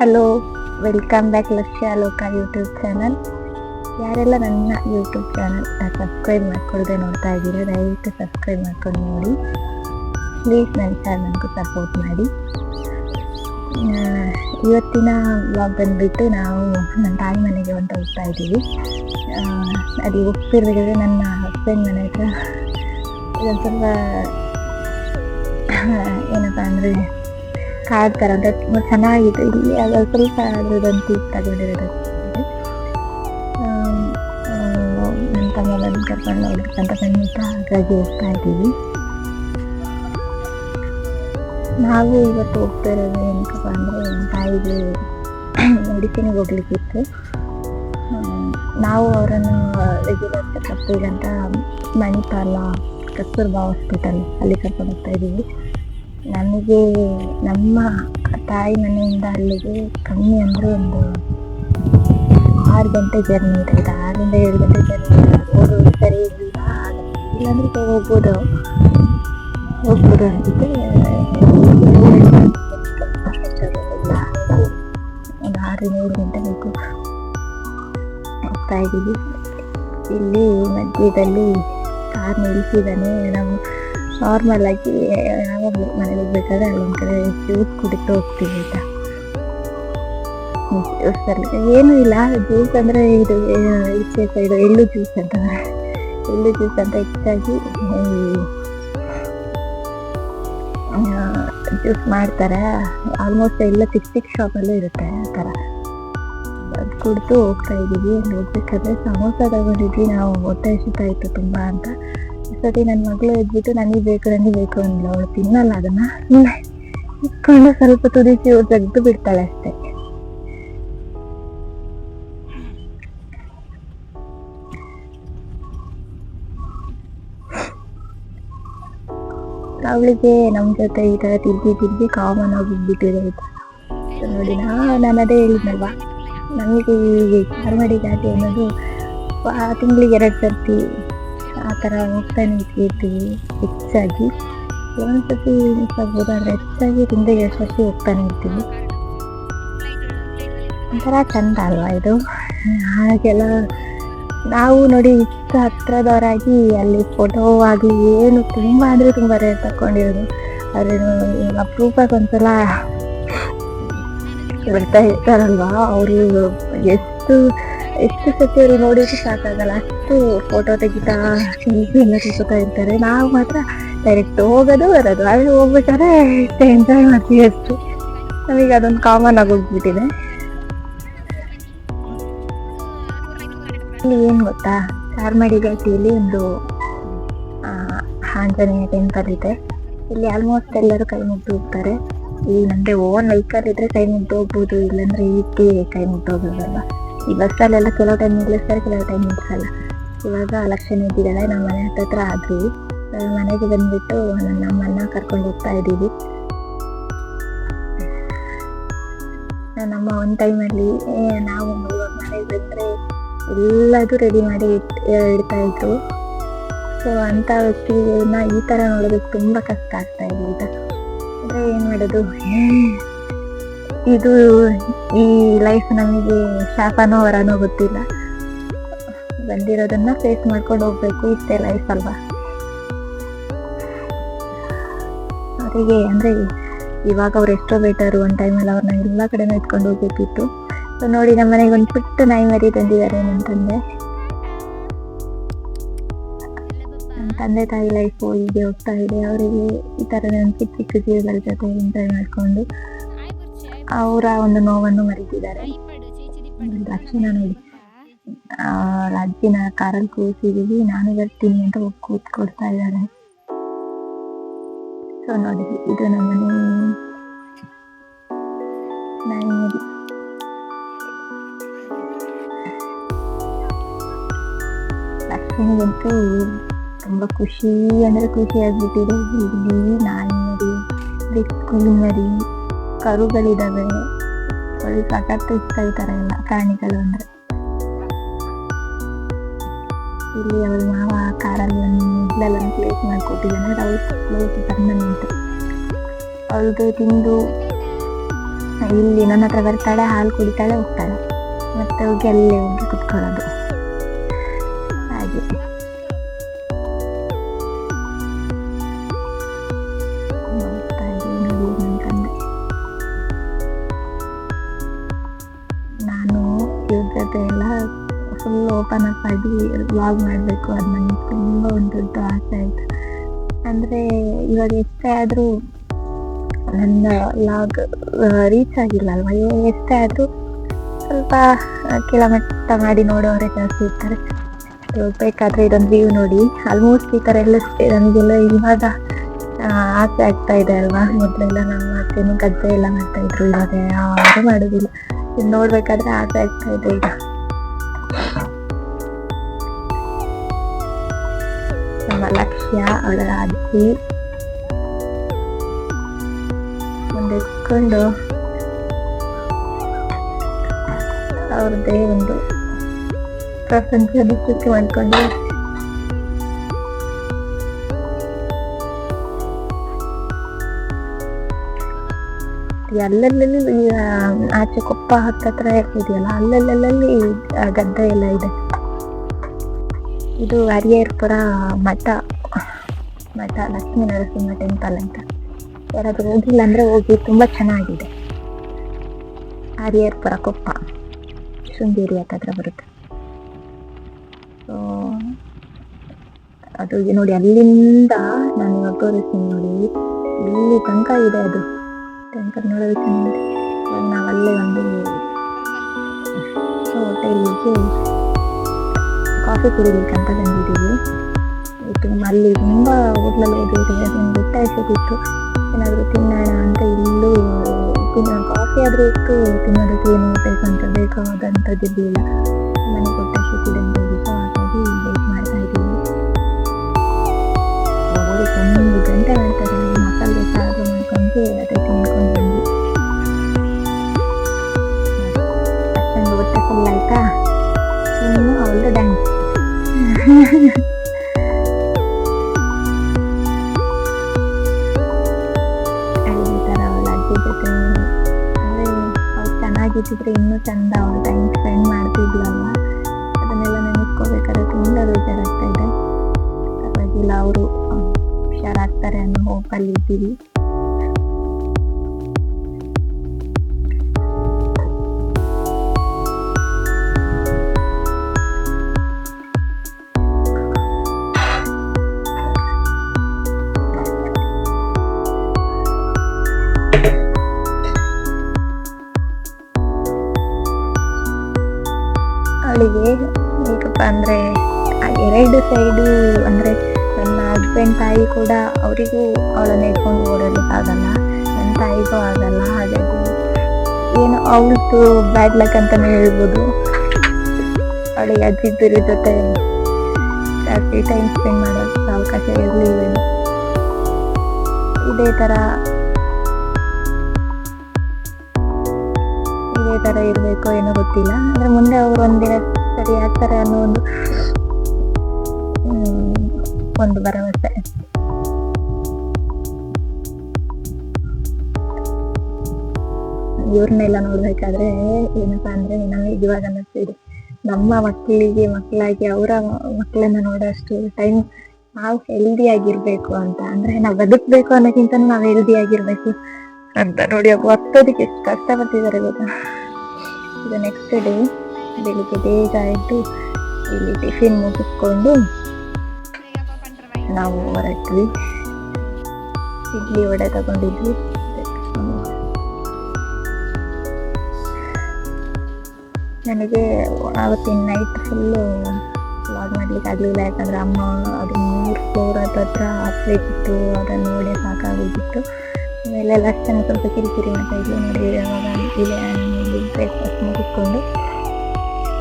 Hello, welcome back ಲಕ್ಷ್ಯ ಲೋಕ YouTube channel. ಯಾರೆಲ್ಲ ನನ್ನ ಯೂಟ್ಯೂಬ್ ಚಾನಲ್ ಸಬ್ಸ್ಕ್ರೈಬ್ ಮಾಡ್ಕೊಳ್ಳದೆ ನೋಡ್ತಾ ಇದ್ದೀರಾ, ದಯವಿಟ್ಟು ಸಬ್ಸ್ಕ್ರೈಬ್ ಮಾಡ್ಕೊಂಡು ನೋಡಿ. ಪ್ಲೀಸ್ ನನ್ನ ಚಾನಲ್ಗೂ ಸಪೋರ್ಟ್ ಮಾಡಿ. ಇವತ್ತಿನ ಬ್ಲಾಗ್ ಬಂದುಬಿಟ್ಟು ನಾವು ನನ್ನ ತಾಯಿ ಮನೆಗೆ ಅಂತ ಹೋಗ್ತಾ ಇದ್ದೀವಿ. ಅದು ಹೋಗ್ತಿರ್ಬೇಕಾದ್ರೆ ನನ್ನ ಹಸ್ಬೆಂಡ್ ಮನೆ ಹತ್ರ. ಇದೊಂದು ಸ್ವಲ್ಪ ಏನಪ್ಪ ಅಂದರೆ ಥರ ಅಂದರೆ ತುಂಬ ಚೆನ್ನಾಗಿದೆ. ಇಲ್ಲಿ ಅದು ಸ್ವಲ್ಪ ತಗೊಂಡಿರೋದು. ನನ್ನ ತಮ್ಮ ಬಂದು ಕರ್ಕೊಂಡು ಹೋಗ್ಬೇಕಂತ ಖಂಡಿತ ಹಾಗಾಗಿ ಹೋಗ್ತಾ ಇದ್ದೀವಿ. ನಾವು ಇವತ್ತು ಹೋಗ್ತಾ ಇರೋದು ಏನಕ್ಕಪ್ಪ ಅಂದರೆ ನಮ್ಮ ತಾಯಿಗೆ ಮೆಡಿಸಿನಿಗೆ ಹೋಗ್ಲಿಕ್ಕಿತ್ತು. ನಾವು ಅವರನ್ನು ರೆಗ್ಯುಲರ್ ಚೆಕಪ್ ಇದಂತ ಮಣಿಪಾಲ ಕಸ್ತೂರ್ಬಾ ಹಾಸ್ಪಿಟಲ್ ಅಲ್ಲಿ ಕರ್ಕೊಂಡು ಹೋಗ್ತಾ ಇದ್ದೀವಿ. ನನಗೆ ನಮ್ಮ ತಾಯಿ ಮನೆಯಿಂದ ಅಲ್ಲಿಗೆ ಕಮ್ಮಿ ಅಂದರೆ ಒಂದು ಆರು ಗಂಟೆ ಜರ್ನಿ ಆಯ್ತಾ ಆರರಿಂದ ಏಳು ಗಂಟೆ ಜರ್ನಿ ಹೋಗೋದು ಸರಿ ಇಲ್ಲ. ಕೈ ಹೋಗ್ಬೋದು. ಹೋಗ್ಬೋದು ಅನ್ಸುತ್ತೆ ಒಂದು ಆರರಿಂದ ಏಳು ಗಂಟೆ ಬೇಕು. ಹೋಗ್ತಾ ಇದ್ದೀವಿ. ಇಲ್ಲಿ ಮಧ್ಯದಲ್ಲಿ ಕಾರ್ ನಿಲ್ಲಿಸಿದ್ದಾನೆ ನಾವು ನಾರ್ಮಲ್ ಆಗಿ ಯಾವಾಗಲೂ ಮನೆಗೆ ಹೋಗ್ಬೇಕಾದ್ರೆ ಅಲ್ಲೊಂದು ಕಡೆ ಜ್ಯೂಸ್ ಕುಡಿತಾ ಹೋಗ್ತೀವಿ ಅಂತ. ಜ್ಯೂಸ್ ಅಲ್ಲಿ. ಏನೂ ಇಲ್ಲ. ಜ್ಯೂಸ್ ಅಂದ್ರೆ ಇದು ಈಚೆ ಸೈಡ್ ಎಳ್ಳು ಜ್ಯೂಸ್ ಅಂತ. ಎಳ್ಳು ಜ್ಯೂಸ್ ಅಂತ ಹೆಚ್ಚಾಗಿ ಜ್ಯೂಸ್ ಮಾಡ್ತಾರೆ. ಆಲ್ಮೋಸ್ಟ್ ಎಲ್ಲ ಚಿಕ್ಕ ಚಿಕ್ಕ ಶಾಪಲ್ಲೂ ಇರುತ್ತೆ ಆ ಥರ ಅದು ಕುಡಿದು ಹೋಗ್ತಾ ಇದ್ದೀವಿ ಅಲ್ಲಿ ಹೋಗ್ಬೇಕಾದ್ರೆ ಸಮೋಸ ತಗೊಂಡಿದ್ವಿ. ನಾವು ಹೊಟ್ಟೆ ಹಸಿತಾ ತುಂಬ ತುಂಬಾ ಅಂತ. ಸತಿ ನನ್ನ ಮಗಳು ಎದ್ಬಿಟ್ಟು ನನಗೆ ಬೇಕು ನನಗೆ ಬೇಕು ಅಂದ್ಲು. ಅವಳು ತಿನ್ನಲ್ಲ ಅದನ್ನ. ಇಟ್ಕೊಂಡು ಸ್ವಲ್ಪ ತುದಿಸಿ ತೆಗೆದು ಬಿಡ್ತಾಳೆ ಅಷ್ಟೇ. ಅವಳಿಗೆ ನಮ್ಮ ಜೊತೆ ಈ ತರ ತಿರ್ಗಿ ತಿರ್ಗಿ ಕಾಮನ್ ಆಗಿಬಿಟ್ಟಿದೆ ಆಯ್ತಾ ನೋಡಿ, ನಾನು ಅದೇ ಹೇಳಿದ್ನಲ್ವಾ? ನಮಗೆ ಈ ಚಾರ್ಮಡಿ ಜಾತಿ ಅನ್ನೋದು ತಿಂಗಳಿಗೆ ಎರಡು ಸರ್ತಿ ಆ ಥರ ಹೋಗ್ತಾನೆ ಇದ್ದೀವಿ ಹೆಚ್ಚಾಗಿ. ಒಂದ್ಸತಿ ಆಗ್ಬೋದು ಆದರೆ ಹೆಚ್ಚಾಗಿ ಹಿಂದೆ ಎಷ್ಟು ಸತಿ ಹೋಗ್ತಾನೆ ಇರ್ತೀವಿ. ಒಂಥರ ಚಂದ ಅಲ್ವಾ ಇದು? ಹಾಗೆಲ್ಲ ನಾವು ನೋಡಿ ಇಷ್ಟು ಹತ್ರದವರಾಗಿ ಅಲ್ಲಿ ಫೋಟೋ ಆಗಲಿ ಏನು ತುಂಬ ಅಂದರೆ ತುಂಬ ರೇಟ್ ತಗೊಂಡಿರೋದು ಆದರೆ ಅಪರೂಪಕ್ಕೆ ಒಂದ್ಸಲ ಬಿಡ್ತಾ ಇರ್ತಾರಲ್ವಾ? ಅವರು ಎಷ್ಟು ಎಷ್ಟು ಸತಿ ಅವ್ರಿಗೆ ನೋಡಿದ್ರು ಸಾಕಾಗಲ್ಲ. ಅಷ್ಟು ಫೋಟೋ ತೆಗಿತಾ ಸೆಲ್ಫಿ ಎಲ್ಲ ಇರ್ತಾರೆ. ನಾವು ಮಾತ್ರ ಡೈರೆಕ್ಟ್ ಹೋಗೋದು, ಬರೋದು. ಅಲ್ಲಿ ಹೋಗ್ಬೇಕಾದ್ರೆ ಎಂಜಾಯ್ ಮಾಡ್ತೀವಿ ಅಷ್ಟು. ನಮಗೆ ಅದೊಂದು ಕಾಮನ್ ಆಗೋಗ್ಬಿಟ್ಟಿದೆ ಇಲ್ಲಿ ಏನು ಗೊತ್ತಾ? ಚಾರ್ಮಡಿ ಘಾಟಿಯಲ್ಲಿ ಒಂದು ಆಂಜನೇಯ ಟೆಂಪಲ್ ಇದೆ. ಇಲ್ಲಿ ಆಲ್ಮೋಸ್ಟ್ ಎಲ್ಲರೂ ಕೈ ಮುಗ್ದು ಹೋಗ್ತಾರೆ. ಈ ನಮಗೆ ಓನ್ ವೆಹಿಕಲ್ ಇದ್ರೆ ಕೈ ಮುಗ್ದು ಹೋಗ್ಬೋದು, ಇಲ್ಲಾಂದ್ರೆ ಈಗ ಕೈ ಮುಗ್ದು ಹೋಗೋದಲ್ಲ ಈ ಬಸ್ಸಲ್ಲೆಲ್ಲ ಕೆಲವು ಟೈಮ್ ನಿಲ್ಲಿಸ್ತಾರೆ, ಕೆಲವು ಟೈಮ್ ನಿಲ್ಲಿಸಲ್ಲ ಇವಾಗ ಲಕ್ಷಣ ಇದ್ದಿದ್ದಾರೆ ನಮ್ಮ ಮನೆ ಹತ್ತತ್ರ ಆದ್ವಿ. ಮನೆಗೆ ಬಂದ್ಬಿಟ್ಟು ನಮ್ಮನ್ನ ಕರ್ಕೊಂಡು ಹೋಗ್ತಾ ಇದ್ದೀವಿ. ನಮ್ಮ ಒಂದು ಟೈಮಲ್ಲಿ ನಾವು ಮನೆಗೆ ಬಂದ್ರೆ ಎಲ್ಲದೂ ರೆಡಿ ಮಾಡಿ ಇಡ್ತಾ ಇದ್ರು. ಸೊ ಅಂತ ವ್ಯಕ್ತಿನ ಈ ತರ ನೋಡೋದಕ್ಕೆ ತುಂಬಾ ಕಷ್ಟ ಆಗ್ತಾ ಇದೆ ಈಗ. ಅಂದ್ರೆ ಏನ್ ಮಾಡೋದು? ಇದು ಈ ಲೈಫ್ ನಮಗೆ ಶಾಪನೋ ವರನೋ ಗೊತ್ತಿಲ್ಲ. ಬಂದಿರೋದನ್ನ ಫೇಸ್ ಮಾಡ್ಕೊಂಡು ಹೋಗ್ಬೇಕು ಇಷ್ಟೇ ಲೈಫ್ ಅಲ್ವಾ? ಅವರಿಗೆ ಅಂದ್ರೆ ಇವಾಗ ಅವ್ರು ಎಷ್ಟೋ ಬೇಟರು ಒಂದು ಟೈಮಲ್ಲಿ ಅವ್ರನ್ನ ಎಲ್ಲ ಕಡೆನೂ ಇಟ್ಕೊಂಡು ಹೋಗ್ಬೇಕಿತ್ತು. ನೋಡಿ ನಮ್ಮ ಮನೆಗೆ ಒಂದು ಪುಟ್ಟ ನಾಯಿ ಮರಿ ತಂದಿದ್ದಾರೆ ನನ್ನ ತಂದೆ. ನನ್ನ ತಂದೆ ತಾಯಿ ಲೈಫು ಹೀಗೆ ಹೋಗ್ತಾ ಇದೆ. ಅವರಿಗೆ ಈ ಥರ ಚಿಕ್ಕ ಚಿಕ್ಕ ಜೀವಗಳ ಜೊತೆ ಎಂಜಾಯ್ ಮಾಡಿಕೊಂಡು ಅವರ ಒಂದು ನೋವನ್ನು ಮರೆತಿದ್ದಾರೆ. ಲಕ್ಷಣ ನೋಡಿ. ಆ, ಅಜ್ಜಿನ ಕಾರಲ್ಲಿ ಕೂರಿಸಿದೀವಿ ನಾನು ಬರ್ತೀನಿ ಅಂತ ಹೋಗಿ ಕೂತ್ಕೊಡ್ತಾ ಇದ್ದಾರೆ. ಸೊ ನೋಡಿ ಇದು ನಮ್ಮನೆ ನಾಯಿ ಮರಿ ಲಕ್ಷ್ಮಿಗಂತೂ ತುಂಬಾ ಖುಷಿ ಅಂದ್ರೆ ಖುಷಿ ಆಗ್ಬಿಟ್ಟಿದೆ ಇಲ್ಲಿ ನಾಯಿ ಮರಿ ಬೆಕ್ಕು ಕರುಗಳಿದಾವೆ. ಒಳ್ಳೆ ಸಖತ್ ಇಷ್ಟ ಈ ತರ ಎಲ್ಲ ಪ್ರಾಣಿಗಳು ಅಂದ್ರೆ. ಇಲ್ಲಿ ಅವ್ರ ಮಾವ ಕಾರಲ್ಲಿ ಒಂದು ಪ್ಲೇಸ್ ಮಾಡ್ಕೊಟ್ಟಿದ್ದಾನೆ ಅವ್ರ ಪ್ಲೇಸ್ ಪರ್ಮನೆಂಟ್ ಅವ್ರಿಗೆ ತಿಂದು ಇಲ್ಲಿ ನನ್ನ ಹತ್ರ ಬರ್ತಾಳೆ, ಹಾಲು ಕುಡಿತಾಳೆ, ಹೋಗ್ತಾಳೆ. ಮತ್ತೆ ಅವ್ರಿಗೆ ಅಲ್ಲೇ ಹೋಗಿ ಕುತ್ಕೊಳ್ಳೋದು. ಆಗಿ ವ್ಲಾಗ್ ಮಾಡಬೇಕು ಅದು ನನಗೆ ತುಂಬ ಒಂದು ದೊಡ್ಡ ಆಸೆ ಆಯಿತು. ಅಂದರೆ ಇವಾಗ ಎಷ್ಟೇ ಆದರೂ ನನ್ನ ಲಾಗ್ ರೀಚ್ ಆಗಿಲ್ಲ ಅಲ್ವಾ? ಇವಾಗ ಎಷ್ಟೇ ಆದರೂ ಸ್ವಲ್ಪ ಕೆಳಮಟ್ಟ ಮಾಡಿ ನೋಡೋರೆ ಜಾಸ್ತಿ ಇರ್ತಾರೆ. ಬೇಕಾದರೆ ಇದೊಂದು ವ್ಯೂ ನೋಡಿ. ಆಲ್ಮೋಸ್ಟ್ ಈ ಥರ ಎಲ್ಲ ನನಗೆಲ್ಲ ಇವಾಗ ಆಸೆ ಆಗ್ತಾ ಇದೆ ಅಲ್ವಾ? ಮೊದಲೆಲ್ಲ ನಮ್ಮ ಅತ್ತೆನೂ ಗದ್ದೆ ಎಲ್ಲ ಮಾಡ್ತಾ ಇದ್ರು. ಇವಾಗ ಯಾರು ಮಾಡೋದಿಲ್ಲ. ಇದು ನೋಡ್ಬೇಕಾದ್ರೆ ಆಸೆ ಆಗ್ತಾ ಇದೆ ಈಗ. ನಮ್ಮ ಅದರ ಅಜ್ಜಿ ಮುಂದೆ ಇಟ್ಕೊಂಡು ಒಂದು ಪ್ರಪಂಚದ ಸುತ್ತಿ ಮಾಡ್ಕೊಂಡು ಅಲ್ಲಲ್ಲಿ ಈಗ ಆಚೆ ಕೊಪ್ಪ ಹತ್ತತ್ರ ಇದೆಯಲ್ಲ ಅಲ್ಲಲ್ಲಲ್ಲಿ ಗದ್ದೆ ಎಲ್ಲ ಇದೆ ಇದು ಹರಿಯರ್ಪುರ ಮಠ ಮಠ, ಲಕ್ಷ್ಮೀ ನರಸಿಂಹ ಟೆಂಪಲ್ ಅಂತ. ಯಾರಾದ್ರೂ ಹೋಗಿಲ್ಲ ಅಂದ್ರೆ ಹೋಗಿ, ತುಂಬಾ ಚೆನ್ನಾಗಿದೆ. ಆರ್ಯರ್ಪುರ ಕೊಪ್ಪ, ಶೃಂಗೇರಿ ಹತ್ರ ಬರುತ್ತೆ. ಅದು ನೋಡಿ, ಅಲ್ಲಿಂದ ನಾನು ತೋರಿಸ್ತೀನಿ ನೋಡಿ. ಇಲ್ಲಿ ತನಕ ಇದೆ ಅದು. ಟೆಂಪಲ್ ನೋಡೋದಕ್ಕೆ ನಾವು ಅಲ್ಲೇ ಒಂದು ಹೋಟೆಲಿಗೆ ಕಾಫಿ ಕುಡಿಬೇಕಂತ ಬಂದಿದ್ದೀವಿ. ಇದು ಅಲ್ಲಿ ತುಂಬ ಹೋಟ್ಲಲ್ಲಿ ಹೋಗಿದ್ರೆ ನಮ್ಗೆ ಗೊತ್ತಾಯಿಸಿತ್ತು ಏನಾದರೂ ತಿನ್ನೋಣ ಅಂತ ಇಲ್ಲೂ ತಿನ್ನೋ ಕಾಫಿ ಆದರೂ ಇತ್ತು ತಿನ್ನೋದಕ್ಕೆ ಏನು ಬೇಕು ಅಂತ ಬೇಕಾದಂಥದ್ದಿರಲಿಲ್ಲ ಮನೆ ಗೊತ್ತಾಯಿಸಿದೆ ಅಂತ ಹೇಳಿ ಸೊ ಹಾಗಾಗಿ ವೇಟ್ ಮಾಡ್ತಾ ಇದ್ದೀವಿ. ಅವರು ಒಂದು ಗಂಟೆ ಮಾಡ್ತಾರೆ ಮಸಾಲೆ ಸಾರು ಮಾಡ್ಕೊಂಡು ಅದೇ ತಿನ್ಕೊಂಡು ಬಂದ್ವಿ. ಅಷ್ಟೊಂದು ಹೊಟ್ಟೆ ಫುಲ್ ಆಯ್ತಾ? ಇನ್ನು ಅವಳು ಡ್ಯಾನ್ಸ್ ಚೆನ್ನಾಗಿದ್ದಿದ್ರೆ ಇನ್ನೂ ಚಂದ ಅವಳು ಟೈಮ್ ಸ್ಪೆಂಡ್ ಮಾಡ್ತಿದ್ಲಲ್ಲ ಅದನ್ನೆಲ್ಲ ನೆನೆಸ್ಕೋಬೇಕಾದ್ರೆ ತುಂಬ ಬೇಜಾರಾಗ್ತಾ ಇದೆ. ಪರವಾಗಿಲ್ಲ, ಅವರು ಹುಷಾರಾಗ್ತಾರೆ ಅನ್ನೋ ಹೋಪಲ್ಲಿ ಇದ್ದೀವಿ. ಎರಡು ಸೈಡು ಅಂದರೆ ನನ್ನ ಹಸ್ಬೆಂಡ್ ತಾಯಿ ಕೂಡ ಅವರಿಗೂ ಅವಳನ್ನ ಇಟ್ಕೊಂಡು ಓಡಲಿಕ್ಕಾಗಲ್ಲ ನನ್ನ ತಾಯಿಗೂ ಆಗಲ್ಲ. ಹಾಗಾಗಿ ಏನು ಅವಳದ್ದು ಬ್ಯಾಡ್ ಲಕ್ ಅಂತಲೇ ಹೇಳ್ಬೋದು. ಅವಳಿಗೆ ಅಜ್ಜಿದ್ದರ ಜೊತೆ ಜಾಸ್ತಿ ಟೈಮ್ ಸ್ಪೆಂಡ್ ಮಾಡೋಕ್ಕೆ ಅವಕಾಶ ಇರಲಿಲ್ಲ ಇದೇ ಥರ ಇದೇ ಥರ ಇರಬೇಕು ಏನೋ ಗೊತ್ತಿಲ್ಲ. ಅಂದರೆ ಮುಂದೆ ಅವರು ಒಂದಿನ ಸರಿ ಆಗ್ತಾರೆ ಅನ್ನೋ ಒಂದು ಒಂದು ಭರವಸೆ ಇವ್ರನ್ನೆಲ್ಲ ನೋಡ್ಬೇಕಾದ್ರೆ ಏನಪ್ಪಾ ಅಂದ್ರೆ ನಮಗೆ ಇವಾಗ ಅನ್ನಿಸ್ತಿದೆ ನಮ್ಮ ಮಕ್ಕಳಿಗೆ, ಮಕ್ಕಳಾಗಿ ಅವರ ಮಕ್ಕಳನ್ನ ನೋಡೋಷ್ಟು ಟೈಮ್ ನಾವು ಹೆಲ್ದಿ ಆಗಿರ್ಬೇಕು ಅಂತ. ಅಂದ್ರೆ ನಾವು ಬದುಕ್ಬೇಕು ಅನ್ನೋಕ್ಕಿಂತ ನಾವು ಹೆಲ್ದಿ ಆಗಿರ್ಬೇಕು ಅಂತ ನೋಡಿ ಅವ್ರು ಹತ್ತೋದಕ್ಕೆ ಎಷ್ಟು ಕಷ್ಟಪಟ್ಟಿದ್ದಾರೆ ಗೊತ್ತಾ? ಇದು ನೆಕ್ಸ್ಟ್ ಡೇ ಬೆಳಿಗ್ಗೆ ಬೇಗ ಎದ್ದು ಇಲ್ಲಿ ಟಿಫಿನ್ ಮುಗಿಸ್ಕೊಂಡು ನಾವು ಹೊರಟ್ವಿ. ಇಡ್ಲಿ ವಡೆ ತಗೊಂಡಿದ್ವಿ. ನನಗೆ ಆವತ್ತಿನ ನೈಟ್ ಫುಲ್ಲು ವ್ಲಾಗ್ ಮಾಡ್ಲಿಕ್ಕೆ ಆಗಲಿಲ್ಲ. ಯಾಕಂದ್ರೆ ಅಮ್ಮ ಅದು ಮೂರು ಫ್ಲೋರ್ ಹತ್ರ ಹಾಕ್ಬೇಕಿತ್ತು ಅದನ್ನು ನೋಡಿ ಸಾಕಾಗೋಗಿತ್ತು ಆಮೇಲೆ ಲಕ್ಷಣ ಸ್ವಲ್ಪ ಕಿರಿಕಿರಿ ಮಾಡ್ತಾ ಇದ್ವಿ. ನೋಡಿ ಅವಾಗ ಇಲ್ಲಿ ಇಲ್ಲಿ ಬ್ರೇಕ್ಫಾಸ್ಟ್ ಮುಗಿಸ್ಕೊಂಡು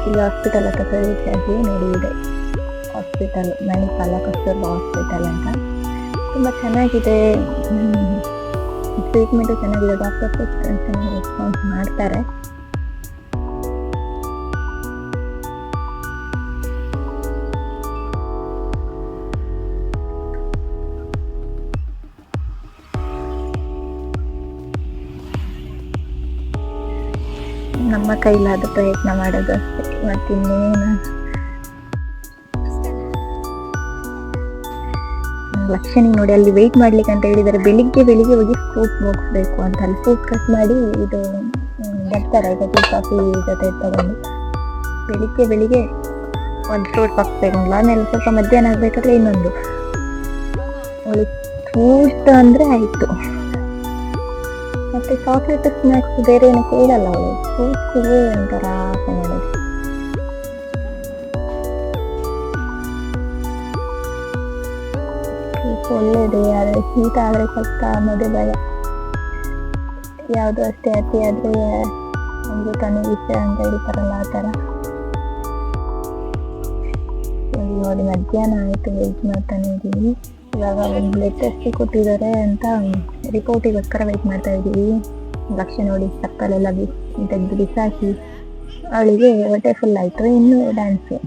ಇಲ್ಲಿ ಹಾಸ್ಪಿಟಲ್ ಹತ್ರ ರೀಚ್ ಆಗಿ ನೋಡಿ ಇದೆ. ಹಾಸ್ಪಿಟಲ್ ಮಣಿಪಾಲ ಕಸ್ತೂರ್ಬಾ ಹಾಸ್ಪಿಟಲ್ ಅಂತ. ತುಂಬ ಚೆನ್ನಾಗಿದೆ. ಟ್ರೀಟ್ಮೆಂಟು ಚೆನ್ನಾಗಿದೆ. ಡಾಕ್ಟರ್ಸು ಚೆನ್ನಾಗಿ ರೆಸ್ಪಾನ್ಸ್ ಮಾಡ್ತಾರೆ. ನಮ್ಮ ಕೈಲಾದ ಪ್ರಯತ್ನ ಮಾಡೋದು ಅಷ್ಟೇ. ಮತ್ತಿನ್ನೇನು ಲಕ್ಷಣಿ ನೋಡಿ, ಅಲ್ಲಿ ವೆಯ್ಟ್ ಮಾಡ್ಲಿಕ್ಕೆ ಅಂತ ಹೇಳಿದ್ದಾರೆ ಬೆಳಿಗ್ಗೆ ಬೆಳಿಗ್ಗೆ ಹೋಗಿ ಫ್ರೂಟ್ ಬಾಕ್ಸ್ ಬೇಕು ಅಂತ ಅಲ್ಲಿ ಫ್ರೂಟ್ ಕಟ್ ಮಾಡಿ ಇದು ಬರ್ತಾರೆ. ಜೊತೆ ಕಾಫಿ ಜೊತೆ ತಗೊಂಡು. ಬೆಳಿಗ್ಗೆ ಬೆಳಿಗ್ಗೆ ಒಂದು ಫ್ರೂಟ್ ಬಾಕ್ಸ್ ತಗೊಂಡ್ಲ. ಆಮೇಲೆ ಸ್ವಲ್ಪ ಮಧ್ಯಾಹ್ನ ಆಗ್ಬೇಕಾದ್ರೆ ಇನ್ನೊಂದು. ಅವಳು ಫ್ರೂಟ್ ಅಂದ್ರೆ ಆಯ್ತು. ಮತ್ತೆ ಚಾಕ್ಲೇಟ್ ಸ್ನ್ಯಾಕ್ಸ್ ಬೇರೆ ಏನು ಕೇಳಲ್ಲ ಅವಳು. ಫ್ರೂಟ್ಸ್ಗೆ ಒಂಥರ ಒಳ್ಳೇದು ಆದರೆ ಶೀತ ಆದರೆ ಸ್ವಲ್ಪ ಅನ್ನೋದೇ ಭಯ ಯಾವುದು ಅಷ್ಟೇ ಅತಿ ಆದರೆ ಒಂದು ತನ್ನ ವಿಷಯ ಅಂತ ಹೇಳ್ತಾರಲ್ಲ ಆ ಥರ. ನೋಡಿ, ಮಧ್ಯಾಹ್ನ ಆಯಿತು ವೆಯ್ಟ್ ಮಾಡ್ತಾನೆ ಇದ್ದೀವಿ ಇವಾಗ ಒಂದು ಬ್ಲಡ್ ಟೆಸ್ಟ್ ಕೊಟ್ಟಿದ್ದಾರೆ ಅಂತ ರಿಪೋರ್ಟಿಗೋಸ್ಕರ ವೆಯ್ಟ್ ಮಾಡ್ತಾ ಇದ್ದೀವಿ. ಲಕ್ಷ ನೋಡಿ ಸಕ್ಕಲೆಲ್ಲ ಬಿ ತೆಗೆದು ಬಿಸಾಕಿ. ಅವಳಿಗೆ ಹೊಟ್ಟೆ ಫುಲ್ ಆಯಿತು, ಇನ್ನು ಡ್ಯಾನ್ಸು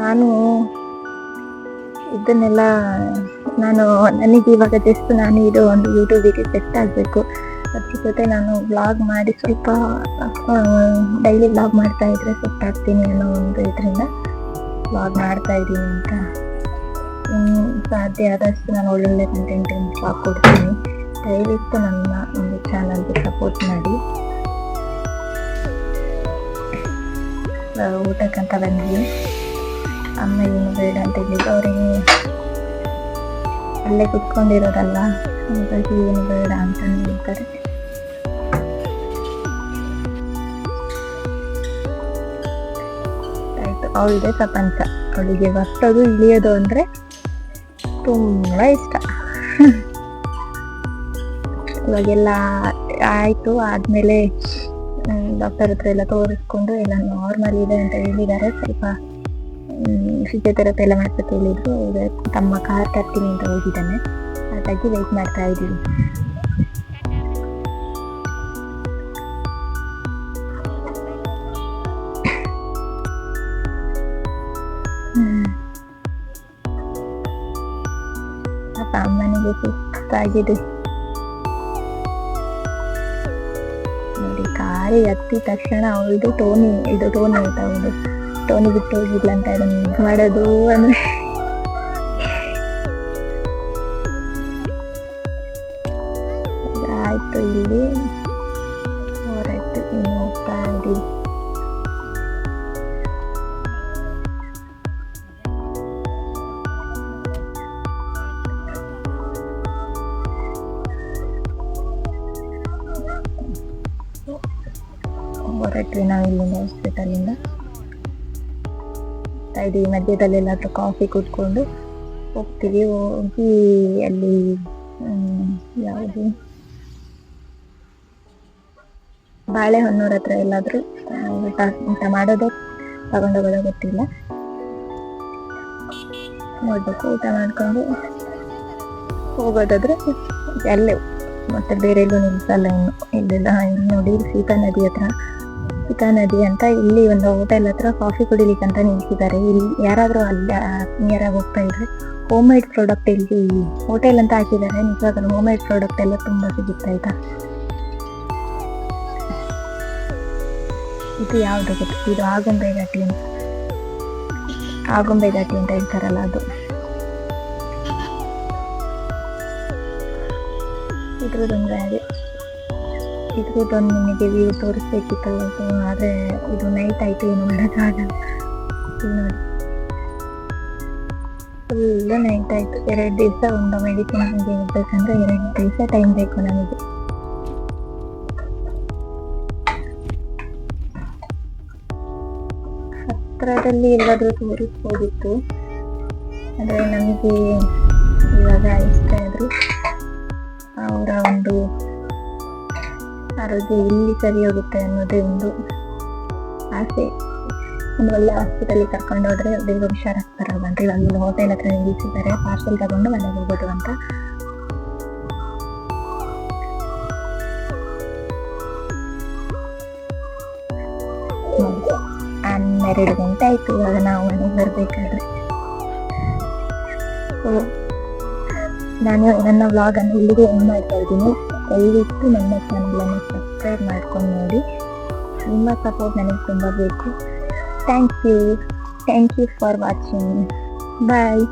ನಾನು ಇದನ್ನೆಲ್ಲ ನಾನು ನನಗೆ ಇವಾಗ ಜಸ್ಟ್ ನಾನು ಇದು ಒಂದು ಯೂಟ್ಯೂಬಿಗೆ ಸೆಟ್ ಆಗಬೇಕು. ಅದ್ರ ಜೊತೆ ನಾನು ಬ್ಲಾಗ್ ಮಾಡಿ ಸ್ವಲ್ಪ ಡೈಲಿ ಬ್ಲಾಗ್ ಮಾಡ್ತಾ ಇದ್ರೆ ಸೆಟ್ ಆಗ್ತೀನಿ ಅನ್ನೋ ಒಂದು ಇದರಿಂದ ಬ್ಲಾಗ್ ಮಾಡ್ತಾ ಇದ್ದೀನಿ ಅಂತ. ಸಾಧ್ಯ ಆದಷ್ಟು ನಾನು ಒಳ್ಳೊಳ್ಳೆ ಕಂಟೆಂಟ್ ಬ್ಲಾಗ್ ಕೊಡ್ತೀನಿ. ದಯವಿಟ್ಟು ನನ್ನ ಒಂದು ಚಾನಲ್ಗೆ ಸಪೋರ್ಟ್ ಮಾಡಿ. ಊಟಕ್ಕಂತ ಬಂದ್ವಿ ಅಮ್ಮ ಏನು ಬೇಡ ಅಂತ ಹೇಳಿದ್ರು. ಅವರಿಗೆ ಅಲ್ಲೇ ಕುತ್ಕೊಂಡಿರೋದಲ್ಲ, ಹಾಗಾಗಿ ಏನು ಬೇಡ ಅಂತ ಹೇಳ್ತಾರೆ. ಆಯ್ತು ಅವಳಿಗೆ ಪ್ರಪಂಚ. ಅವಳಿಗೆ ಬರ್ತದು, ಇಳಿಯೋದು ಅಂದ್ರೆ ತುಂಬ ಇಷ್ಟ. ಇವಾಗೆಲ್ಲ ಆಯಿತು, ಆದ್ಮೇಲೆ ಡಾಕ್ಟರ್ ಹತ್ರ ಎಲ್ಲ ತೋರಿಸ್ಕೊಂಡು ಎಲ್ಲ ನಾರ್ಮಲ್ ಇದೆ ಅಂತ ಹೇಳಿದ್ದಾರೆ. ಸ್ವಲ್ಪ ಫಿಸಿಯೋಥೆರಪಿ ಎಲ್ಲ ಮಾಡ್ಬೇಕು ಹೇಳಿದ್ರು ತಮ್ಮ ಕಾರ್ ತರ್ತೀನಿ ಅಂತ ಹೋಗಿದ್ದಾನೆ. ಹಾಗಾಗಿ ವೆಯ್ಟ್ ಮಾಡ್ತಾ ಇದ್ದೀವಿ. ಪಾಪ ಅಮ್ಮನಿಗೆ ಸುಸ್ತಾಗಿದೆ. ನೋಡಿ, ಕಾರಿಗೆ ಹತ್ತಿದ ತಕ್ಷಣ ಅವಳದು ಟೋನಿ ಇದು ಟೋನಿ ಆಯ್ತು ಟೋನಿ ಬಿಟ್ಟು ಹೋಗಿಲ್ಲ ಅಂತ ಇದನ್ನ ಮಾಡೋದು ಅಂದ್ರೆ. ಆಯ್ತು ಇಲ್ಲಿ. ಹೊರಟು ಇನ್ನು ಹೊರಟ್ವಿ ನಾವು ಇಲ್ಲಿಂದ ಹಾಸ್ಪಿಟಲಿಂದ ಮಧ್ಯದಲ್ಲಿ ಎಲ್ಲಾದ್ರೂ ಕಾಫಿ ಕುಡ್ಕೊಂಡು ಹೋಗ್ತೀವಿ. ಹೋಗಿ ಅಲ್ಲಿ ಯಾವುದು? ಬಾಳೆಹೊನ್ನೂರ ಹತ್ರ ಎಲ್ಲಾದ್ರೂ ಊಟ ಊಟ ಮಾಡೋದು ಮಾಡೋದೋ ತಗೊಂಡೋಗೋದೋ ಗೊತ್ತಿಲ್ಲ. ನೋಡ್ಬೇಕು, ಊಟ ಮಾಡ್ಕೊಂಡು ಹೋಗೋದಾದ್ರೆ ಅಲ್ಲೇ, ಮತ್ತೆ ಬೇರೆ ಎಲ್ಲೂ ನಿಲ್ಸಲ್ಲ ಇನ್ನು. ಇಲ್ಲೆಲ್ಲ ಇಲ್ಲಿ ನೋಡಿ, ಸೀತಾ ನದಿ ಹತ್ರ. ಸೀತಾ ನದಿ ಅಂತ ಇಲ್ಲಿ ಒಂದು ಹೋಟೆಲ್ ಹತ್ರ ಕಾಫಿ ಕುಡಿಲಿಕ್ಕೆ ಅಂತ ನಿಂತಿದ್ದಾರೆ. ಇಲ್ಲಿ ಯಾರಾದ್ರೂ ಅಲ್ಲಿ ನಿಯರ್ ಆಗಿ ಹೋಗ್ತಾ ಇದ್ರೆ ಹೋಮ್ ಮೇಡ್ ಪ್ರಾಡಕ್ಟ್ ಇಲ್ಲಿ ಹೋಟೆಲ್ ಅಂತ ಹಾಕಿದ್ದಾರೆ. ನಿಜವಾಗ್ಲೂ ಹೋಮ್ ಮೇಡ್ ಪ್ರಾಡಕ್ಟ್ ಎಲ್ಲ ತುಂಬಾ ಸಿಗುತ್ತೆ ಆಯ್ತಾ ಇದು ಯಾವ್ದು ಇದು ಆಗುಂಬೆ ಘಾಟಿ ಅಂತ. ಆಗುಂಬೆ ಅಂತ ಹೇಳ್ತಾರಲ್ಲ ಅದು. ಇದ್ರದ್ದೊಂದು ಅದೇ ಇದ್ರದ್ದೊಂದು ನಿಮಗೆ ವ್ಯೂ ತೋರಿಸ್ಬೇಕಿತ್ತು ಆದ್ರೆ ಇದು ನೈಟ್ ಆಯ್ತು, ಏನು ಮಾಡೋಕ್ಕಾಗಲ್ಲ. ನೈಟ್ ಆಯ್ತು. ಎರಡು ದಿವಸ ಒಂದು ಮೆಡಿಸಿನ್ ಹಂಗೆ ಇರ್ಬೇಕಂದ್ರೆ ಎರಡು ದಿವಸ ಟೈಮ್ ಬೇಕು ನಮಗೆ. ಹತ್ರದಲ್ಲಿ ಎಲ್ಲಾದ್ರೂ ತೋರಿಸ್ಬೋದಿತ್ತು. ಅಂದ್ರೆ ನಮಗೆ ಇವಾಗ ಇಷ್ಟ ಆದರೂ. ಅವರ ಒಂದು ಆರೋಗ್ಯ ಎಲ್ಲಿ ಸರಿ ಹೋಗುತ್ತೆ ಅನ್ನೋದೇ ಒಂದು ಆಸೆ. ಒಂದು ಒಳ್ಳೆ ಹಾಸ್ಪಿಟಲ್ ಕರ್ಕೊಂಡು ಹೋದ್ರೆ ಬೇಗ ಹುಷಾರಾಗ್ತಾರ ಅಂತ ಇವಾಗ ಇಲ್ಲಿ ಹೋಟೆಲ್ ಹತ್ರ ನಿಲ್ಲಿಸಿದ್ದಾರೆ ಪಾರ್ಸೆಲ್ ತಗೊಂಡು ಮನೆಗೆ ಹೋಗ್ಬೋದು ಅಂತ. ಹನ್ನೆರಡು ಗಂಟೆ ಆಯ್ತು, ಇವಾಗ ನಾವು ಮನೆಗೆ ಬರಬೇಕಾದ್ರೆ. ನಾನು ನನ್ನ ವ್ಲಾಗನ್ನು ಇಲ್ಲಿಗೆ ಎಂಡ್ ಮಾಡ್ತಾ ಇದ್ದೀನಿ. ದಯವಿಟ್ಟು ನನ್ನ ಚಾನಲನ್ನು ಸಬ್ಸ್ಕ್ರೈಬ್ ಮಾಡ್ಕೊಂಡು ನೋಡಿ. ನಿಮ್ಮ ಸಪೋರ್ಟ್ ನನಗೆ ತುಂಬ ಬೇಕು. Thank you thank you for watching bye